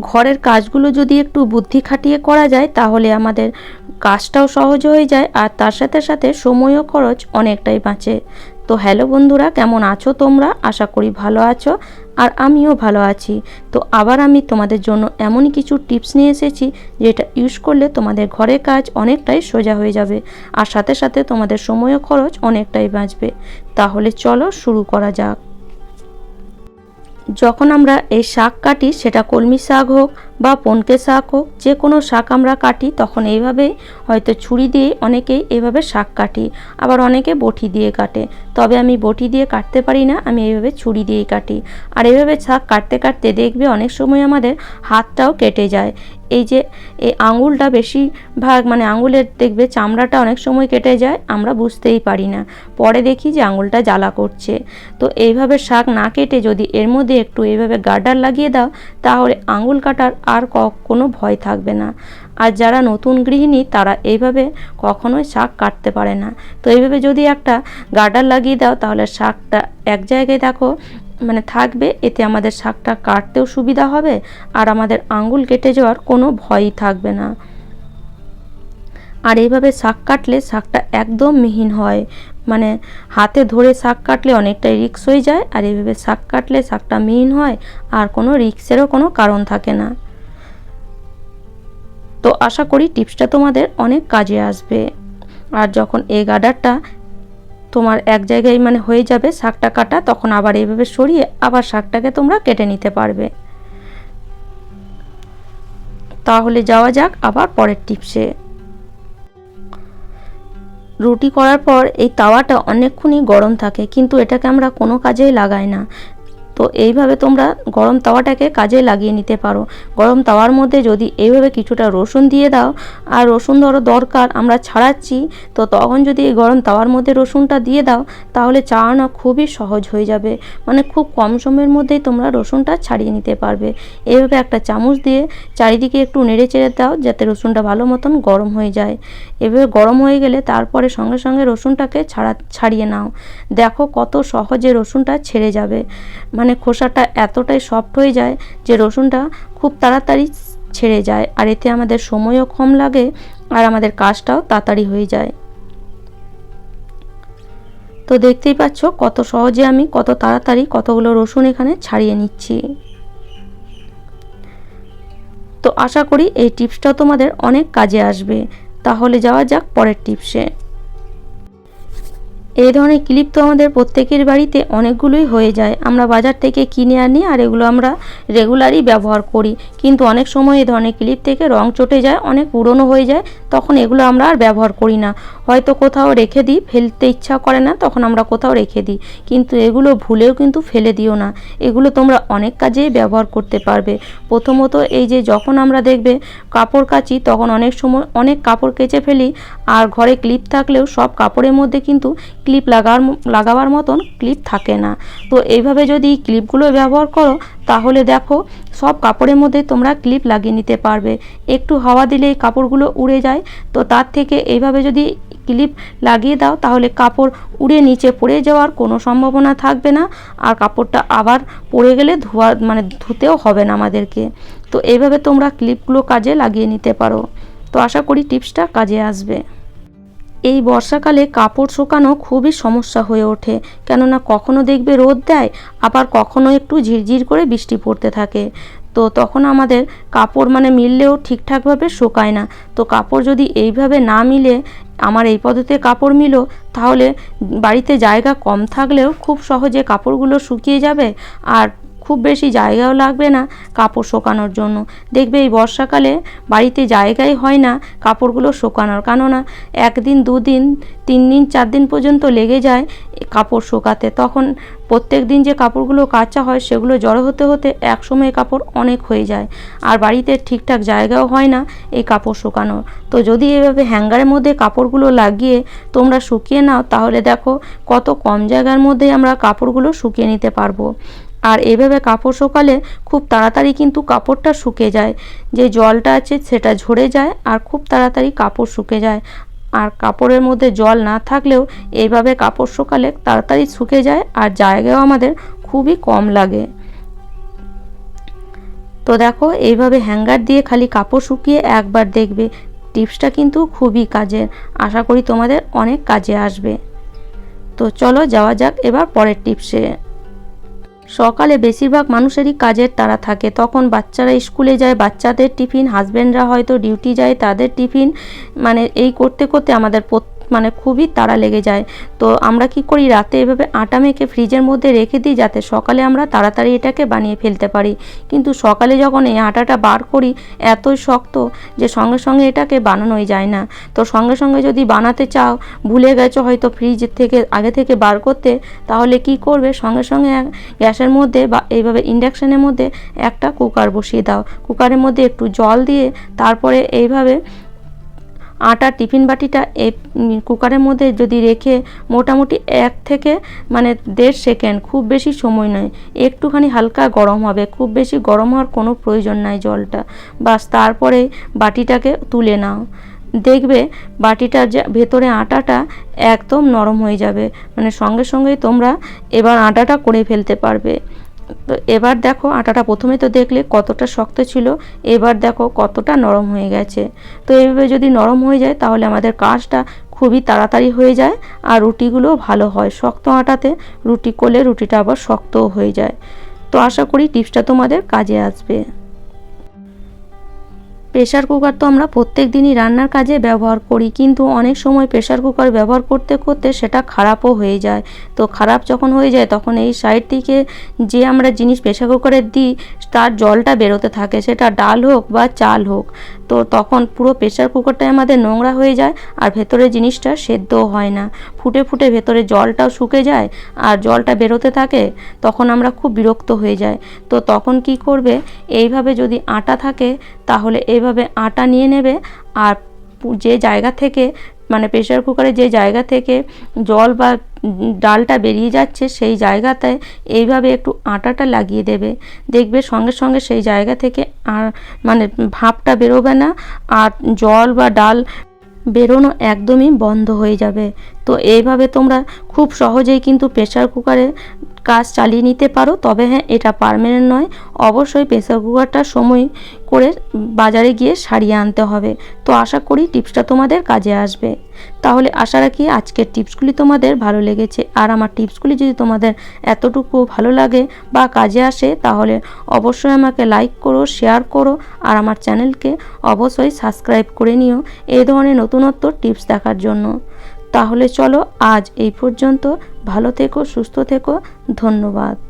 ঘরের কাজগুলো যদি একটু বুদ্ধি খাটিয়ে করা যায়, তাহলে আমাদের কাজটাও সহজ হয়ে যায়, আর তার সাথে সাথে সময়ও খরচ অনেকটাই বাঁচে। তো হ্যালো বন্ধুরা, কেমন আছো তোমরা? আশা করি ভালো আছো, আর আমিও ভালো আছি। তো আবার আমি তোমাদের জন্য এমনই কিছু টিপস নিয়ে এসেছি, যেটা ইউজ করলে তোমাদের ঘরের কাজ অনেকটাই সোজা হয়ে যাবে, আর সাথে সাথে তোমাদের সময়ও খরচ অনেকটাই বাঁচবে। তাহলে চলো শুরু করা যাক। যখন আমরা এই শাক কাটি, সেটা কলমি শাক হোক বা পনকে শাক হোক যে কোনো শাক আমরা কাটি, তখন এইভাবে হয়তো ছুরি দিয়ে অনেকেই এভাবে শাক কাটি, আবার অনেকে বটি দিয়ে কাটে। তবে আমি বটি দিয়ে কাটতে পারি না, আমি এইভাবে ছুরি দিয়েই কাটি। আর এইভাবে শাক কাটতে কাটতে দেখবে অনেক সময় আমাদের হাতটাও কেটে যায়। এই যে, এই আঙুলটা বেশিরভাগ মানে আঙুলের দেখবে চামড়াটা অনেক সময় কেটে যায়, আমরা বুঝতেই পারি না। পরে দেখি যে আঙুলটা জ্বালা করছে। তো এইভাবে শাক না কেটে যদি এর মধ্যে একটু এইভাবে গার্ডার লাগিয়ে দাও, তাহলে আঙুল কাটার আর কোনো ভয় থাকবে না। আর যারা নতুন গৃহিণী, তারা এইভাবে কখনোই শাক কাটতে পারে না। তো এইভাবে যদি একটা গার্ডার লাগিয়ে দাও, তাহলে শাকটা এক জায়গায় দেখো মানে থাকবে, এতে আমাদের শাকটা কাটতেও সুবিধা হবে আর আমাদের আঙ্গুল কেটে যাওয়ার কোনো ভয়ই থাকবে না। আর এইভাবে শাক কাটলে শাকটা একদম মিহিন হয়। মানে হাতে ধরে শাক কাটলে অনেকটাই রিক্স হয়ে যায় আর এইভাবে শাক কাটলে শাকটা মিহিন হয় আর কোনো রিক্সেরও কোনো কারণ থাকে না। তো আশা করি টিপসটা তোমাদের অনেক কাজে আসবে। আর যখন এই গার্ডারটা তোমার এক জায়গায় মানে হয়ে যাবে শাকটা কাটা, তখন আবার এইভাবে সরিয়ে আবার শাকটাকে তোমরা কেটে নিতে পারবে। তাহলে যাওয়া যাক আবার পরের টিপসে। রুটি করার পর এই তাওয়াটা অনেকক্ষণই গরম থাকে, কিন্তু এটাকে আমরা কোনো কাজেই লাগাই না। তো এইভাবে তোমরা গরম তাওয়াটাকে কাজে লাগিয়ে নিতে পারো। গরম তাওয়ার মধ্যে যদি এইভাবে কিছুটা রসুন দিয়ে দাও, আর রসুন ধরো দরকার, আমরা ছাড়াচ্ছি, তো তখন যদি এই গরম তাওয়ার মধ্যে রসুনটা দিয়ে দাও, তাহলে চাড়ানো খুবই সহজ হয়ে যাবে। মানে খুব কম সময়ের মধ্যেই তোমরা রসুনটা ছাড়িয়ে নিতে পারবে। এইভাবে একটা চামচ দিয়ে চারিদিকে একটু নেড়ে চেড়ে দাও, যাতে রসুনটা ভালো মতন গরম হয়ে যায়। এভাবে গরম হয়ে গেলে তারপরে সঙ্গে সঙ্গে রসুনটাকে ছাড়া, ছাড়িয়ে নাও। দেখো কত সহজে রসুনটা ছেড়ে যাবে। মানে মানে খোসাটা এতটাই সফট হয়ে যায় যে রসুনটা খুব তাড়াতাড়ি ছেড়ে যায় আর এতে আমাদের সময়ও কম লাগে আর আমাদের কাজটাও তাড়াতাড়ি হয়ে যায়। তো দেখতেই পাচ্ছ কত সহজে আমি কত তাড়াতাড়ি কতগুলো রসুন এখানে ছাড়িয়ে নিচ্ছি। তো আশা করি এই টিপসটাও তোমাদের অনেক কাজে আসবে। তাহলে যাওয়া যাক পরের টিপসে। এই ধরনের ক্লিপ তো আমাদের প্রত্যেকের বাড়িতে অনেকগুলোই হয়ে যায়। আমরা বাজার থেকে কিনে আনি আর এগুলো আমরা রেগুলারই ব্যবহার করি। কিন্তু অনেক সময় এই ধরনের ক্লিপ থেকে রং চটে যায়, অনেক পুরনো হয়ে যায়, তখন এগুলো আমরা আর ব্যবহার করি না। হয়তো কোথাও রেখে দিই, ফেলতে ইচ্ছা করে না, তখন আমরা কোথাও রেখে দিই। কিন্তু এগুলো ভুলেও কিন্তু ফেলে দিও না। এগুলো তোমরা অনেক কাজেই ব্যবহার করতে পারবে। প্রথমত এই যে যখন আমরা দেখবে কাপড় কাচি, তখন অনেক সময় অনেক কাপড় কেচে ফেলি, আর ঘরে ক্লিপ থাকলেও সব কাপড়ের মধ্যে কিন্তু ক্লিপ লাগার লাগাবার মতন ক্লিপ থাকে না। তো এইভাবে যদি ক্লিপগুলো ব্যবহার করো, তাহলে দেখো সব কাপড়ের মধ্যে তোমরা ক্লিপ লাগিয়ে নিতে পারবে। একটু হাওয়া দিলেই কাপড়গুলো উড়ে যায়। তো তার থেকে এইভাবে যদি ক্লিপ লাগিয়ে দাও, তাহলে কাপড় উড়ে নিচে পড়ে যাওয়ার কোনো সম্ভাবনা থাকবে না। আর কাপড়টা আবার পড়ে গেলে ধোয়া মানে ধুতেও হবে না আমাদেরকে। তো এইভাবে তোমরা ক্লিপগুলো কাজে লাগিয়ে নিতে পারো। তো আশা করি টিপসটা কাজে আসবে। এই বর্ষাকালে কাপড় শুকানো খুবই সমস্যা হয়ে ওঠে, কেননা কখনো দেখবে রোদ দেয়, আবার কখনো একটু ঝিরঝির করে বৃষ্টি পড়তে থাকে। তো তখন আমাদের কাপড় মানে মিললেও ঠিকঠাকভাবে শুকায় না। তো কাপড় যদি এইভাবে না মিলে, আমার এই পদ্ধতিতে কাপড় মিলো, তাহলে বাড়িতে জায়গা কম থাকলেও খুব সহজে কাপড়গুলো শুকিয়ে যাবে, আর খুব বেশি জায়গাও লাগবে না কাপড় শোকানোর জন্য। দেখবে এই বর্ষাকালে বাড়িতে জায়গাই হয় না কাপড়গুলো শোকানোর। কেননা একদিন, দুদিন তিন দিন চার দিন পর্যন্ত লেগে যায় কাপড় শোকাতে। তখন প্রত্যেক দিন যে কাপড়গুলো কাচা হয় সেগুলো জড়ো হতে হতে এক সময় কাপড় অনেক হয়ে যায়। আর বাড়িতে ঠিকঠাক জায়গাও হয় না এই কাপড় শুকানোর। তো যদি এভাবে হ্যাঙ্গারের মধ্যে কাপড়গুলো লাগিয়ে তোমরা শুকিয়ে নাও, তাহলে দেখো কত কম জায়গার মধ্যে আমরা কাপড়গুলো শুকিয়ে নিতে পারব। আর এভাবে কাপড় শুকালে খুব তাড়াতাড়ি কিন্তু কাপড়টা শুকে যায়। যে জলটা আছে সেটা ঝরে যায় আর খুব তাড়াতাড়ি কাপড় শুকে যায়। আর কাপড়ের মধ্যে জল না থাকলেও এইভাবে কাপড় শুকালে তাড়াতাড়ি শুকে যায় আর জায়গাও আমাদের খুবই কম লাগে। তো দেখো, এইভাবে হ্যাঙ্গার দিয়ে খালি কাপড় শুকিয়ে একবার দেখবে। টিপসটা কিন্তু খুবই কাজের। আশা করি তোমাদের অনেক কাজে আসবে। তো চলো যাওয়া যাক এবার পরের টিপসে। সকালে বেশিরভাগ মানুষেরই কাজের তারা থাকে। তখন বাচ্চারা স্কুলে যায়, বাচ্চাদের টিফিন হাজব্যান্ডরা হয়তো ডিউটি যায়, তাদের টিফিন মানে এই করতে করতে আমাদের প্রত- মানে খুবই তাড়া লেগে যায়। তো আমরা কি করি, রাতে এভাবে আটা মেখে ফ্রিজের মধ্যে রেখে দিই যাতে সকালে আমরা তাড়াতাড়ি এটাকে বানিয়ে ফেলতে পারি। কিন্তু সকালে যখন এই আটাটা বার করি, এতই শক্ত যে সঙ্গে সঙ্গে এটাকে বানানোই যায় না। তো সঙ্গে সঙ্গে যদি বানাতে চাও, ভুলে গেছো হয়তো ফ্রিজ থেকে, আগে থেকে বার করতে, তাহলে কি করবে? সঙ্গে সঙ্গে গ্যাসের মধ্যে বা এইভাবে ইন্ডাকশানের মধ্যে একটা কুকার বসিয়ে দাও। কুকারের মধ্যে একটু জল দিয়ে তারপরে এইভাবে আটা টিফিন বাটিটা এই কুকারের মধ্যে যদি রেখে মোটামুটি এক থেকে মানে দেড় সেকেন্ড, খুব বেশি সময় নয়, একটুখানি হালকা গরম হবে, খুব বেশি গরম হওয়ার কোনো প্রয়োজন নাই জলটা। বাস তারপরে বাটিটাকে তুলে নাও। দেখবে বাটিটার যে ভেতরে আটাটা একদম নরম হয়ে যাবে মানে সঙ্গে সঙ্গেই তোমরা এবার আটাটা করে ফেলতে পারবে। এবার দেখো আটাটা প্রথমে তো দেখলে কতটা শক্ত ছিল, এবার দেখো কতটা নরম হয়ে গেছে। তো এইভাবে যদি নরম হয়ে যায় তাহলে আমাদের কাজটা খুবই তাড়াতাড়ি হয়ে যায় আর রুটিগুলোও ভালো হয় শক্ত আটাতে। রুটি করলে রুটিটা আবার শক্তও হয়ে যায়। তো আশা করি টিপসটা তোমাদের কাজে আসবে। প্রেশার কুকার তো আমরা প্রত্যেক দিনই রান্নার কাজে ব্যবহার করি, কিন্তু অনেক সময় প্রেশার কুকার ব্যবহার করতে করতে সেটা খারাপও হয়ে যায়। তো খারাপ যখন হয়ে যায় তখন এই সাইড থেকে যে আমরা জিনিস প্রেশার কুকারে দিই, তার জলটা বেরোতে থাকে, সেটা ডাল হোক বা চাল হোক। তো তখন পুরো প্রেশার কুকারটাই আমাদের নোংরা হয়ে যায় আর ভেতরে জিনিসটা সেদ্ধও হয় না। ফুটে ফুটে ভেতরে জলটাও শুকে যায় আর জলটা বেরোতে থাকে, তখন আমরা খুব বিরক্ত হয়ে যাই। তো তখন কি করবে? এইভাবে যদি আটা থাকে, তাহলে এইভাবে আটা নিয়ে নেবে আর যে জায়গা থেকে মানে প্রেশার কুকারে যে জায়গা থেকে জল বা ডালটা বেরিয়ে যাচ্ছে সেই জায়গাতে এইভাবে একটু আটাটা লাগিয়ে দেবে। দেখবে সঙ্গে সঙ্গে সেই জায়গা থেকে আর মানে ভাপটা বেরোবে না। আর জল বা ডাল বেরোনো একদমই বন্ধ হয়ে যাবে। তো এইভাবে তোমরা খুব সহজেই কিন্তু প্রেশার কুকারে কাজ চালিয়ে নিতে পারো। তবে হ্যাঁ এটা পারমানেন্ট নয়। অবশ্যই প্রেসার কুকারটা সময় করে বাজারে গিয়ে সারিয়ে আনতে হবে। তো আশা করি টিপসটা তোমাদের কাজে আসবে। তাহলে আশা রাখি আজকের টিপসগুলি তোমাদের ভালো লেগেছে। আর আমার টিপসগুলি যদি তোমাদের এতটুকু ভালো লাগে বা কাজে আসে, তাহলে অবশ্যই আমাকে লাইক করো শেয়ার করো, আর আমার চ্যানেলকে অবশ্যই সাবস্ক্রাইব করে নিও এই ধরনের নতুনত্ব টিপস দেখার জন্য। তাহলে চলো আজ এই পর্যন্ত। ভালো থেকো, সুস্থ থেকো। ধন্যবাদ।